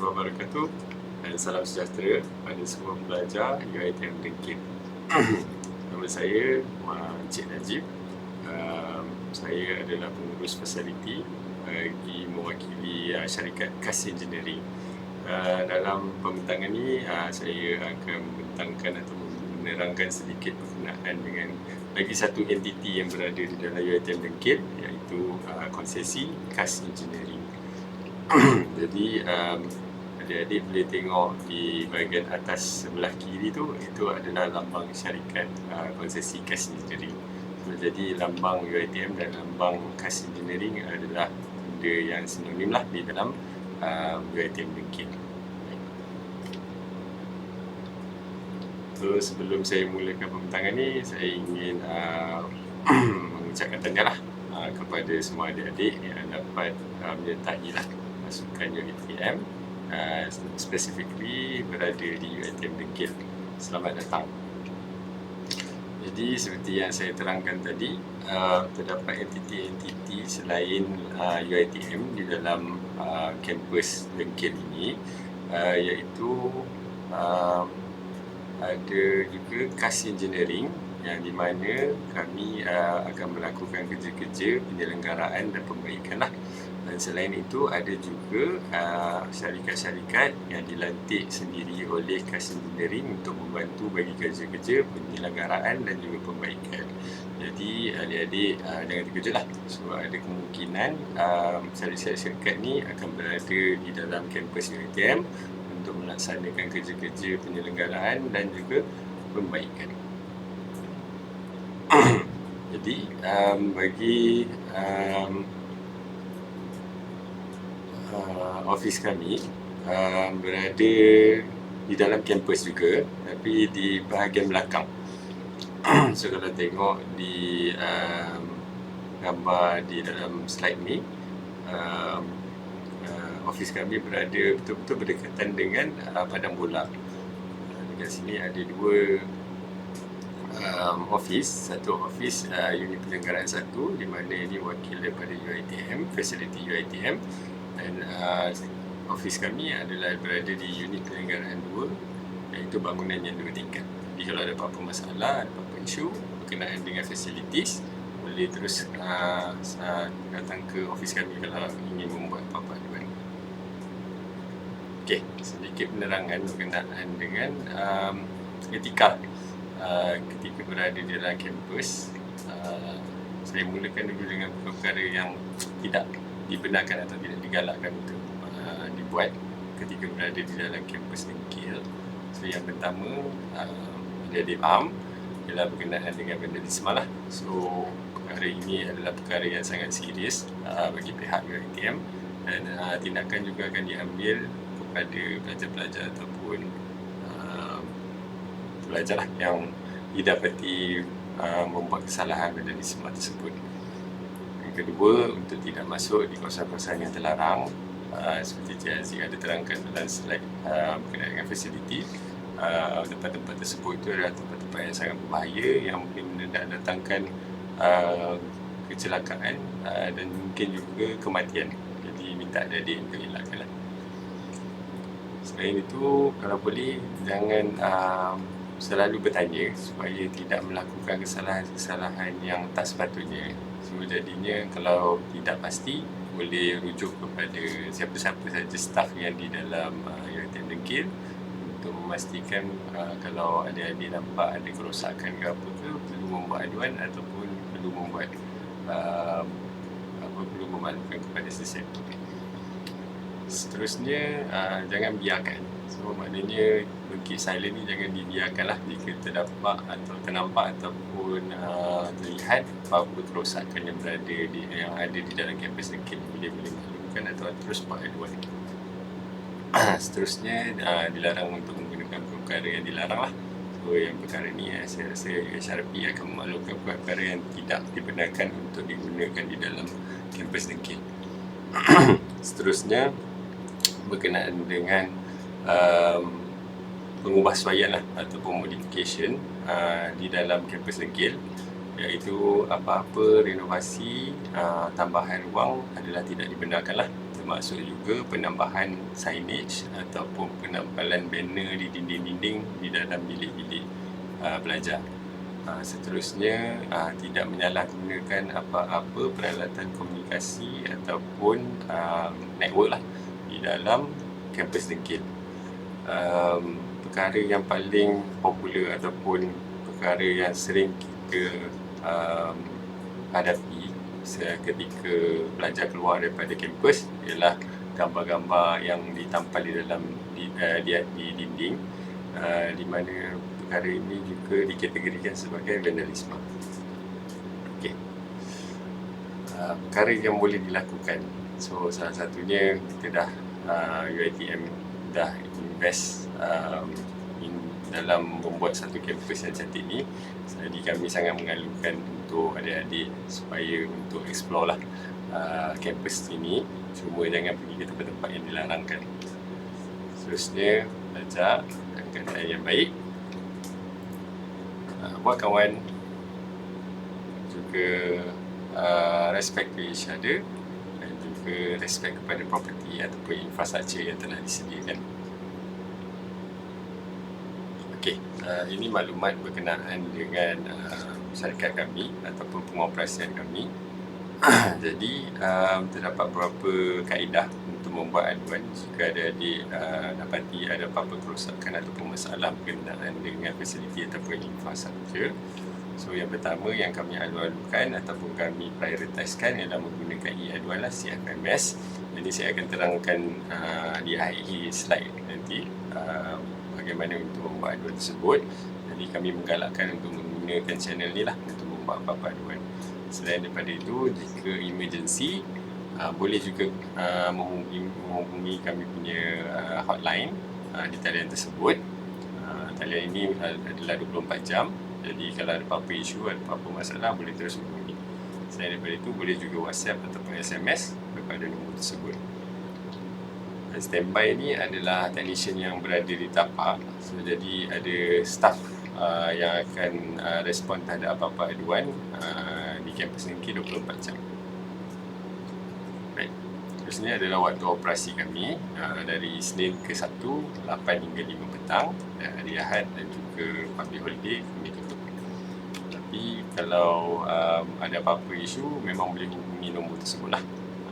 wabarakatuh dan salam sejahtera pada semua pelajar UiTM Dengkin. Nama saya Encik Najib. Um, saya adalah pengurus fasiliti bagi mewakili uh, syarikat KAS Engineering. Uh, dalam pembentangan ini uh, saya akan membentangkan atau menerangkan sedikit berkenaan dengan lagi satu entiti yang berada di dalam UiTM Dengkin iaitu uh, konsesi KAS Engineering. Jadi um, adik-adik boleh tengok di bahagian atas sebelah kiri tu itu adalah lambang syarikat uh, konsesi KAS Engineering. So, jadi lambang UiTM dan lambang KAS Engineering adalah benda yang sinonim lah di dalam uh, UiTM Dengkin. So sebelum saya mulakan pembentangan ni saya ingin uh, mengucapkan tahniah lah uh, kepada semua adik-adik yang dapat uh, menyertai lah pasukan UiTM uh, specifically berada di UiTM Dengkil. Selamat datang. Jadi seperti yang saya terangkan tadi, uh, terdapat entiti-entiti selain uh, UiTM di dalam uh, kampus Dengkil ini uh, iaitu uh, ada juga KAS Engineering yang di mana kami uh, akan melakukan kerja-kerja penyelenggaraan dan pembaikan lah dan selain itu ada juga uh, syarikat-syarikat yang dilantik sendiri oleh Engineering untuk membantu bagi kerja-kerja penyelenggaraan dan juga pembaikan. Jadi adik-adik uh, jangan terkejut lah. So ada kemungkinan um, syarikat-syarikat ni akan berada di dalam kampus UiTM untuk melaksanakan kerja-kerja penyelenggaraan dan juga pembaikan. Jadi um, bagi um, uh, office kami uh, berada di dalam kampus juga tapi di bahagian belakang. So kalau tengok di um, gambar di dalam slide ni um, uh, office kami berada betul-betul berdekatan dengan uh, padang bola. Dekat sini ada dua um, office satu office uh, unit penyelenggaraan satu di mana ini wakil daripada UiTM facility UiTM dan uh, office kami adalah berada di unit penyelenggaraan dua iaitu bangunan yang dua tingkat. Jadi kalau ada apa-apa masalah, apa-apa isu berkenaan dengan facilities boleh terus uh, uh, datang ke office kami kalau ingin membuat apa-apa aduan. Ok, sedikit penerangan berkenaan dengan um, etika uh, ketika berada di dalam kampus uh, saya mulakan dulu dengan perkara yang tidak dibenarkan atau tidak digalakkan untuk uh, dibuat ketika berada di dalam kampus Dengkil. So yang pertama uh, dia di faham ialah berkenaan dengan vandalisme lah. So perkara ini adalah perkara yang sangat serius uh, bagi pihak UiTM dan uh, tindakan juga akan diambil kepada pelajar-pelajar ataupun pelajar lah yang didapati uh, membuat kesalahan vandalisme tersebut. Yang kedua, untuk tidak masuk di kawasan-kawasan yang terlarang uh, seperti Cik Aziz ada terangkan dalam slide uh, berkenaan dengan fasiliti uh, tempat-tempat tersebut itu adalah tempat-tempat yang sangat berbahaya yang mungkin mendatangkan uh, kecelakaan uh, dan mungkin juga kematian jadi minta adik untuk elakkan lah. Selain itu, kalau boleh jangan uh, selalu bertanya supaya tidak melakukan kesalahan-kesalahan yang tak sepatutnya So jadinya kalau tidak pasti boleh rujuk kepada siapa-siapa saja staff yang di dalam uh, UiTM Dengkil untuk memastikan uh, kalau ada adik nampak ada kerosakan ke apa ke perlu membuat aduan ataupun perlu membuat uh, apa perlu memaklumkan kepada sesiapa. Seterusnya uh, jangan biarkan So maknanya bukit silent ni jangan dibiarkanlah jika terdapat atau ternampak ataupun uh, terlihat apa-apa kerosakan yang berada di yang ada di dalam kampus dengkit boleh boleh maklumkan atau terus buat aduan. Seterusnya uh, dilarang untuk menggunakan perkara yang dilarang lah. So yang perkara ni uh, saya rasa HRP akan memaklumkan perkara yang tidak dibenarkan untuk digunakan di dalam kampus dengkit. Seterusnya berkenaan dengan um, pengubahsuaian lah ataupun modification uh, di dalam kampus Dengkil iaitu apa-apa renovasi uh, tambahan ruang adalah tidak dibenarkan lah termasuk juga penambahan signage ataupun penampalan banner di dinding-dinding di dalam bilik-bilik uh, belajar. Uh, seterusnya uh, tidak menyalahgunakan apa-apa peralatan komunikasi ataupun uh, network lah di dalam kampus dengkil. Um, perkara yang paling popular ataupun perkara yang sering kita um, hadapi ketika belajar keluar daripada kampus ialah gambar-gambar yang ditampal di dalam di, uh, di, di dinding uh, di mana perkara ini juga dikategorikan sebagai vandalisme. Okey. Uh, perkara yang boleh dilakukan. So salah satunya kita dah uh, UiTM dah invest um, in, dalam membuat satu kampus yang cantik ni. Jadi kami sangat mengalukan untuk adik-adik supaya untuk explore lah uh, kampus ini. Cuma jangan pergi ke tempat-tempat yang dilarangkan. Seterusnya belajar dalam keadaan yang baik. Uh, buat kawan juga uh, respect to each other dan juga respect kepada property ataupun infrastruktur yang telah disediakan Okey, uh, ini maklumat berkenaan dengan uh, syarikat kami ataupun pengoperasian kami. Jadi, um, terdapat beberapa kaedah untuk membuat aduan jika ada di uh, dapati ada apa-apa kerosakan ataupun masalah berkenaan dengan fasiliti ataupun infrastruktur. So, yang pertama yang kami alu-alukan ataupun kami prioritaskan ialah menggunakan e-aduan lah CFMS. Jadi, saya akan terangkan uh, di akhir slide nanti. Uh, bagaimana untuk membuat aduan tersebut. Jadi kami menggalakkan untuk menggunakan channel ni lah untuk membuat apa-apa aduan. Selain daripada itu jika emergency uh, boleh juga uh, menghubungi, menghubungi kami punya uh, hotline uh, di talian tersebut. Uh, talian ini adalah 24 jam. Jadi kalau ada apa-apa isu ada apa-apa masalah boleh terus hubungi. Selain daripada itu boleh juga whatsapp ataupun sms kepada nombor tersebut standby ni adalah technician yang berada di tapak. So, jadi ada staff uh, yang akan uh, respon terhadap apa-apa aduan uh, di kampus Nengki 24 jam. Baik. Terus ni adalah waktu operasi kami uh, dari Senin ke 1 8 hingga 5 petang dan hari Ahad dan juga public holiday kami tutup. Tapi kalau um, ada apa-apa isu memang boleh hubungi nombor tersebut lah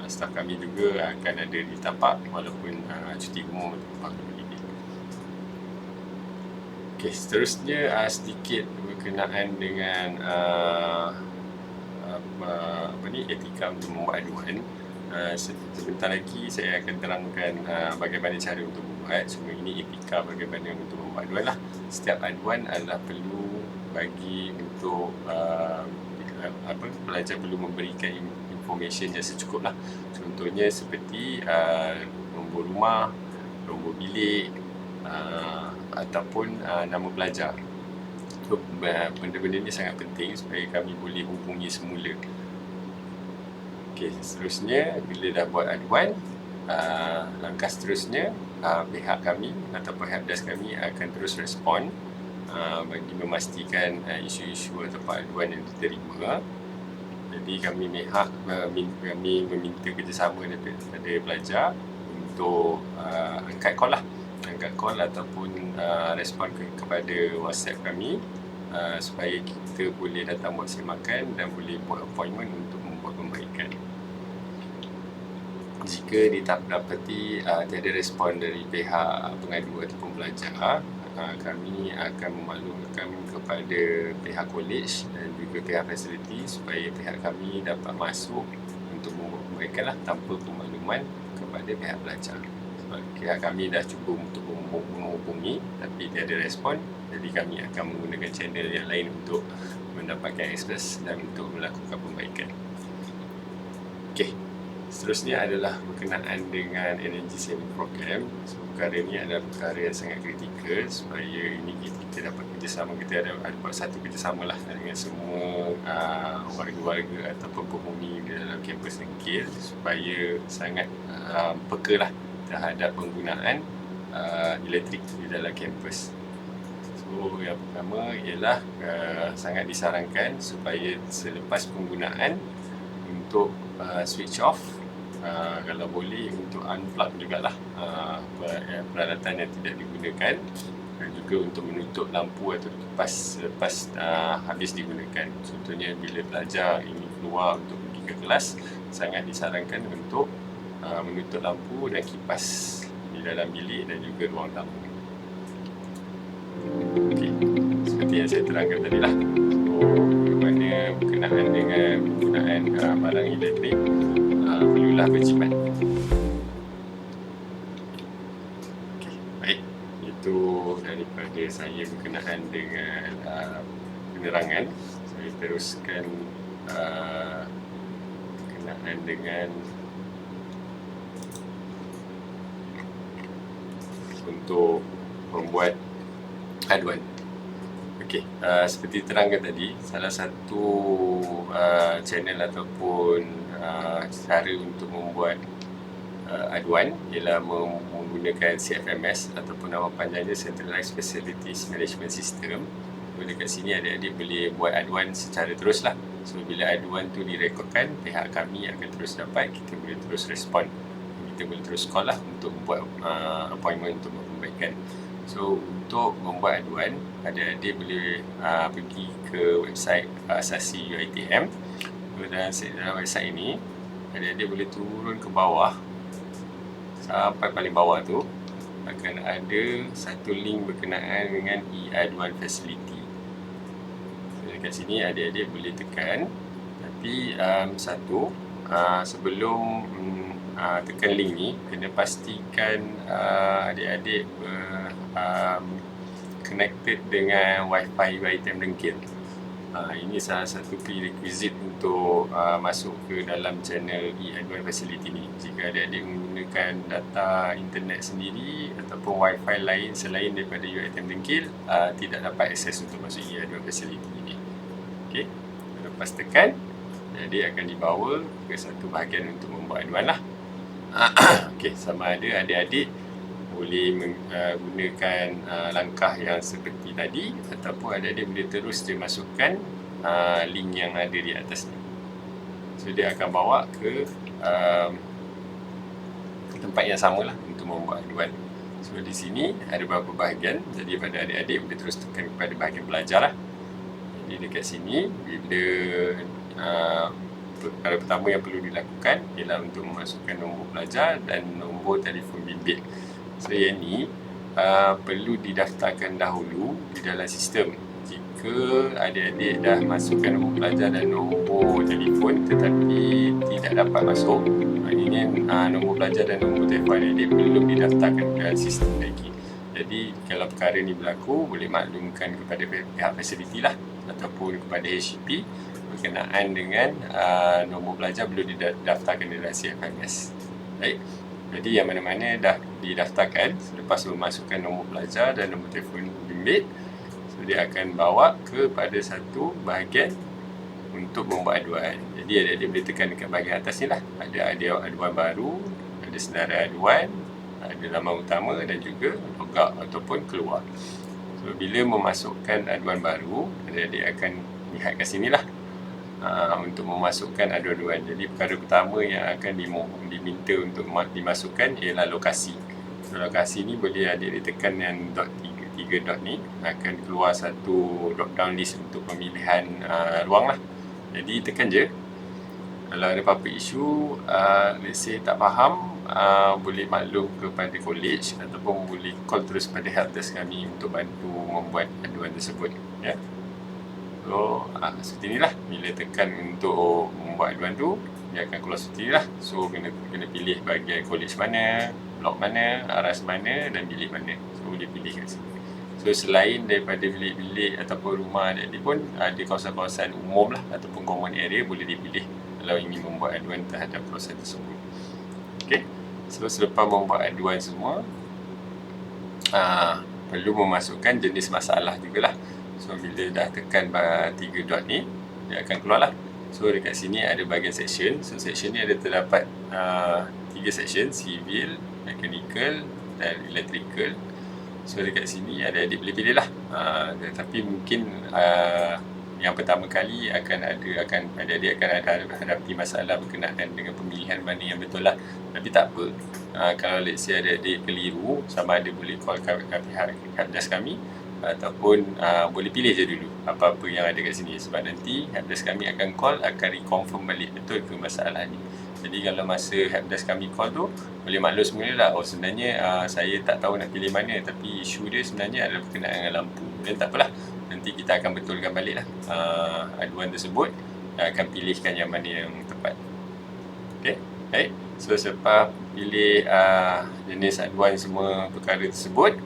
staf kami juga akan ada di tapak walaupun uh, cuti umum atau pagi holiday. Okey, seterusnya uh, sedikit berkenaan dengan uh, uh, apa ni etika untuk membuat aduan. Uh, sebentar lagi saya akan terangkan uh, bagaimana cara untuk membuat semua ini etika bagaimana untuk membuat aduan lah. Setiap aduan adalah perlu bagi untuk uh, apa pelajar perlu memberikan information yang secukup lah contohnya seperti uh, nombor rumah nombor bilik uh, ataupun uh, nama pelajar. So, uh, benda-benda ni sangat penting supaya kami boleh hubungi semula. Ok seterusnya bila dah buat aduan uh, langkah seterusnya uh, pihak kami ataupun helpdesk kami akan terus respon uh, bagi memastikan uh, isu-isu atau aduan yang diterima jadi kami mihak kami meminta kerjasama daripada pelajar untuk uh, angkat call lah. Angkat call ataupun uh, respon ke, kepada whatsapp kami uh, supaya kita boleh datang buat semakan dan boleh buat appointment untuk membuat pembaikan jika didapati uh, tiada respon dari pihak pengadu ataupun pelajar uh, kami akan memaklumkan kepada pihak college dan juga pihak fasiliti supaya pihak kami dapat masuk untuk memberikan lah tanpa pemakluman kepada pihak pelajar sebab pihak kami dah cuba untuk menghubungi tapi tiada respon jadi kami akan menggunakan channel yang lain untuk mendapatkan akses dan untuk melakukan perbaikan Okay. Seterusnya adalah berkenaan dengan energy saving program. So, perkara ini adalah perkara yang sangat kritikal supaya ini kita dapat kerjasama kita ada, ada buat satu kerjasama lah dengan semua uh, warga-warga ataupun penghuni di dalam kampus Nengkil supaya sangat uh, peka lah terhadap penggunaan uh, elektrik di dalam kampus. So yang pertama ialah uh, sangat disarankan supaya selepas penggunaan untuk uh, switch off uh, kalau boleh untuk unplug jugalah uh, peralatan yang tidak digunakan dan juga untuk menutup lampu atau kipas selepas uh, habis digunakan. Contohnya bila pelajar ingin keluar untuk pergi ke kelas, sangat disarankan untuk uh, menutup lampu dan kipas di dalam bilik dan juga ruang tamu. Okey, seperti yang saya terangkan tadi lah. So, bagaimana berkenaan dengan penggunaan uh, barang elektrik, uh, perlulah berjimat. itu daripada saya berkenaan dengan uh, penerangan. Saya teruskan uh, berkenaan dengan untuk membuat aduan Okey, uh, seperti terangkan tadi, salah satu uh, channel ataupun uh, cara untuk membuat uh, aduan ialah menggunakan CFMS ataupun nama panjangnya Centralized Facilities Management System. So, dekat sini adik-adik boleh buat aduan secara terus lah. So bila aduan tu direkodkan, pihak kami akan terus dapat, kita boleh terus respon. Kita boleh terus call lah untuk buat uh, appointment untuk membaikkan. So untuk membuat aduan, adik-adik boleh uh, pergi ke website uh, Asasi UiTM. Dan dalam website ini, adik-adik boleh turun ke bawah sampai paling bawah tu akan ada satu link berkenaan dengan e-aduan facility. So, dekat sini adik-adik boleh tekan tapi um, satu uh, sebelum um, uh, tekan link ni kena pastikan uh, adik-adik uh, um, connected dengan wifi item dengkil. Uh, ini salah satu prerequisite untuk uh, masuk ke dalam channel e-admin facility ni. Jika ada adik menggunakan data internet sendiri ataupun wifi lain selain daripada UITM Dengkil, uh, tidak dapat akses untuk masuk e-admin facility ni. Okey, lepas tekan, jadi akan dibawa ke satu bahagian untuk membuat aduan lah. Okey, sama ada adik-adik boleh menggunakan uh, uh, langkah yang seperti tadi ataupun ada dia boleh terus dia masukkan uh, link yang ada di atas ni. So dia akan bawa ke um, tempat yang sama lah untuk membuat aduan. So di sini ada beberapa bahagian jadi pada adik-adik boleh terus tekan kepada bahagian belajar lah. Jadi dekat sini bila uh, perkara pertama yang perlu dilakukan ialah untuk memasukkan nombor pelajar dan nombor telefon bimbit. So yang ni uh, perlu didaftarkan dahulu di dalam sistem. Jika adik-adik dah masukkan nombor pelajar dan nombor telefon tetapi tidak dapat masuk, maknanya uh, nombor pelajar dan nombor telefon adik belum didaftarkan di dalam sistem lagi. Jadi kalau perkara ni berlaku, boleh maklumkan kepada pihak fasiliti lah ataupun kepada HCP berkenaan dengan uh, nombor pelajar belum didaftarkan di dalam CFMS. Baik. Jadi yang mana-mana dah didaftarkan selepas memasukkan nombor pelajar dan nombor telefon bimbit so dia akan bawa kepada satu bahagian untuk membuat aduan. Jadi ada dia boleh tekan dekat bahagian atas ni lah. Ada ada aduan baru, ada senarai aduan, ada laman utama dan juga logak ataupun keluar. So bila memasukkan aduan baru, dia akan lihat kat sini lah uh, untuk memasukkan aduan-aduan. Jadi perkara pertama yang akan diminta untuk dimasukkan ialah lokasi. Lokasi ni boleh ada ditekan yang dot tiga, tiga dot ni akan keluar satu drop down list untuk pemilihan uh, ruang lah. Jadi tekan je. Kalau ada apa-apa isu, uh, let's say tak faham, uh, boleh maklum kepada college ataupun boleh call terus pada helpdesk kami untuk bantu membuat aduan tersebut. Ya. Yeah. So uh, seperti inilah bila tekan untuk membuat aduan tu dia akan keluar seperti inilah so kena kena pilih bahagian college mana blok mana aras mana dan bilik mana. So dia pilih kat sini so selain daripada bilik-bilik ataupun rumah dia, pun ada kawasan-kawasan umum lah ataupun common area boleh dipilih kalau ingin membuat aduan terhadap kawasan tersebut. Ok so selepas membuat aduan semua uh, perlu memasukkan jenis masalah jugalah So bila dah tekan tiga dot ni Dia akan keluar lah So dekat sini ada bahagian section So section ni ada terdapat uh, tiga section Civil, Mechanical dan Electrical So dekat sini ada adik boleh pilih lah uh, Tapi mungkin uh, yang pertama kali akan ada akan adik-adik akan ada hadapi masalah berkenaan dengan pemilihan mana yang betul lah tapi tak apa uh, kalau let's say adik-adik keliru sama ada boleh call kami, pihak kami ataupun uh, boleh pilih je dulu apa-apa yang ada kat sini. Sebab nanti helpdesk kami akan call akan reconfirm balik. Betul ke masalah ni? Jadi kalau masa helpdesk kami call tu boleh maklum semula lah. Oh sebenarnya uh, saya tak tahu nak pilih mana. Tapi isu dia sebenarnya adalah berkenaan dengan lampu. Dan tak apalah. Nanti kita akan betulkan balik lah uh, aduan tersebut. Dan akan pilihkan yang mana yang tepat. Ok baik. So selepas pilih uh, jenis aduan semua perkara tersebut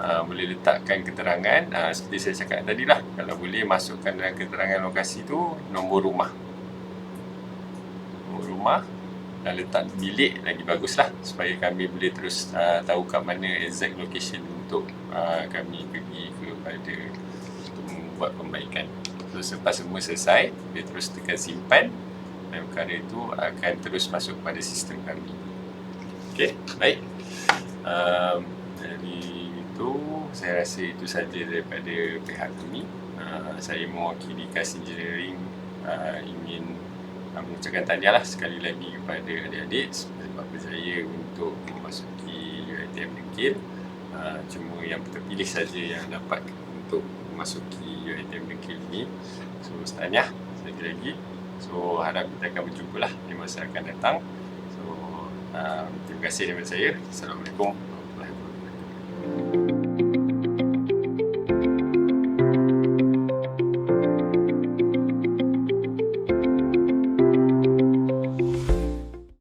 uh, boleh letakkan keterangan uh, seperti saya cakap tadi lah kalau boleh masukkan dalam keterangan lokasi tu nombor rumah. Nombor rumah dan letak bilik lagi bagus lah supaya kami boleh terus uh, tahu kat mana exact location untuk uh, kami pergi kepada untuk membuat pembaikan. So selepas semua selesai dia terus tekan simpan dan perkara itu akan terus masuk pada sistem kami. Ok baik. Um, jadi itu saya rasa itu saja daripada pihak kami. Uh, saya mewakili KAS Engineering uh, ingin uh, mengucapkan tahniah lah sekali lagi kepada adik-adik sebab berjaya untuk memasuki UiTM Dengkil. Uh, cuma yang terpilih saja yang dapat untuk memasuki UiTM Dengkil ini. So tahniah sekali lagi. So harap kita akan berjumpa lah di masa akan datang. So uh, terima kasih daripada saya. Assalamualaikum